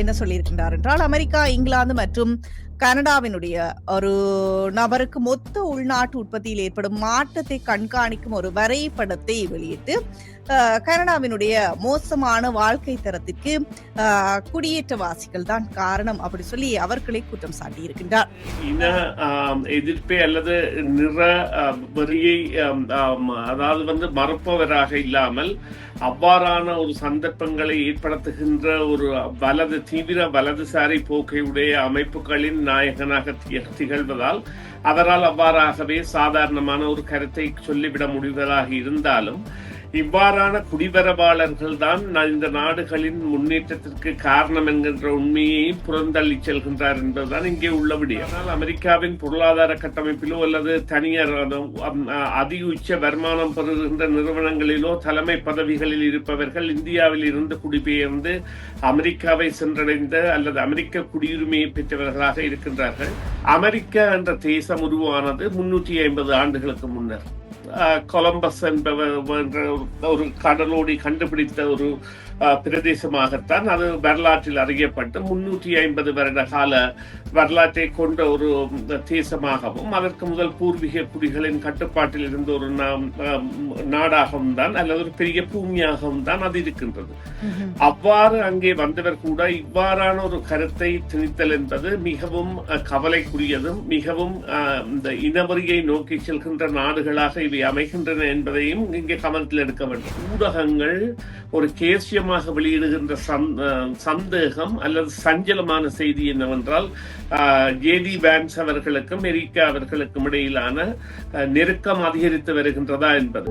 என்ன சொல்லியிருக்கின்றார் என்றால் அமெரிக்கா இங்கிலாந்து மற்றும் கனடாவினுடைய ஒரு நபருக்கு மொத்த உள்நாட்டு உற்பத்தியில் ஏற்படும் மாற்றத்தை கண்காணிக்கும் ஒரு வரைபடத்தை வெளியிட்டு கனடாவினுடைய மோசமான வாழ்க்கை தரத்திற்கு குடியேற்றவாசிகள் தான் காரணம் அப்படி சொல்லி அவர்களை குற்றம் சாட்டியிருக்கின்றார். இன எதிர்ப்பை அல்லது நிற வெறியை அதாவது வந்து மறுப்பவராக இல்லாமல் அவ்வாறான ஒரு சந்தர்ப்பங்களை ஏற்படுத்துகின்ற ஒரு வலது தீவிர வலதுசாரி போக்கையுடைய அமைப்புகளின் நாயகனாக திகழ்வதால் அவரால் அவ்வாறாகவே சாதாரணமான ஒரு கருத்தை சொல்லிவிட முடிவதாக இருந்தாலும் இவ்வாறான குடிவரவாளர்கள் தான் இந்த நாடுகளின் முன்னேற்றத்திற்கு காரணம் என்கின்ற உண்மையை புறந்தள்ளி செல்கின்றார் என்பதுதான் இங்கே உள்ள விடயம். ஆனால் அமெரிக்காவின் பொருளாதார கட்டமைப்பிலோ அல்லது தனியார் அதி உச்ச வருமானம் பெறுகின்ற நிறுவனங்களிலோ தலைமை பதவிகளில் இருப்பவர்கள் இந்தியாவில் இருந்து குடிபெயர்ந்து அமெரிக்காவை சென்றடைந்த அல்லது அமெரிக்க குடியுரிமையை பெற்றவர்களாக இருக்கின்றார்கள். அமெரிக்கா என்ற தேசம் உருவானது முன்னூற்றி ஐம்பது ஆண்டுகளுக்கு முன்னர். கொலம்பஸ் என்பவர் ஒரு- கடலோடி கண்டுபிடித்த ஒரு பிரதேசமாகத்தான் அது வரலாற்றில் அறியப்பட்டு முன்னூற்றி ஐம்பது வருட கால வரலாற்றை கொண்ட ஒரு தேசமாகவும் அதற்கு முதல் பூர்வீக குடிகளின் கட்டுப்பாட்டில் இருந்த ஒரு நாடாகவும் தான் அல்லது ஒரு பெரிய பூமியாகவும் தான் அது இருக்கின்றது. அவ்வாறு அங்கே வந்தவர் கூட இவ்வாறான ஒரு கருத்தை திணித்தல் என்பது மிகவும் கவலைக்குரியதும் மிகவும் இந்த இனவரியை நோக்கி செல்கின்ற நாடுகளாக இவை அமைகின்றன என்பதையும் இங்கே கவனத்தில் எடுக்க வேண்டும். ஊடகங்கள் ஒரு கேசியமாக வெளியிடுகின்ற சந்தேகம் அல்லது சஞ்சலமான செய்தி என்னவென்றால் ஜேடி வேன்ஸ் அவர்களுக்கும் எரிக்கா அவர்களுக்கும் இடையிலான அஹ், நெருக்கம் அதிகரித்து வருகின்றதா என்பது.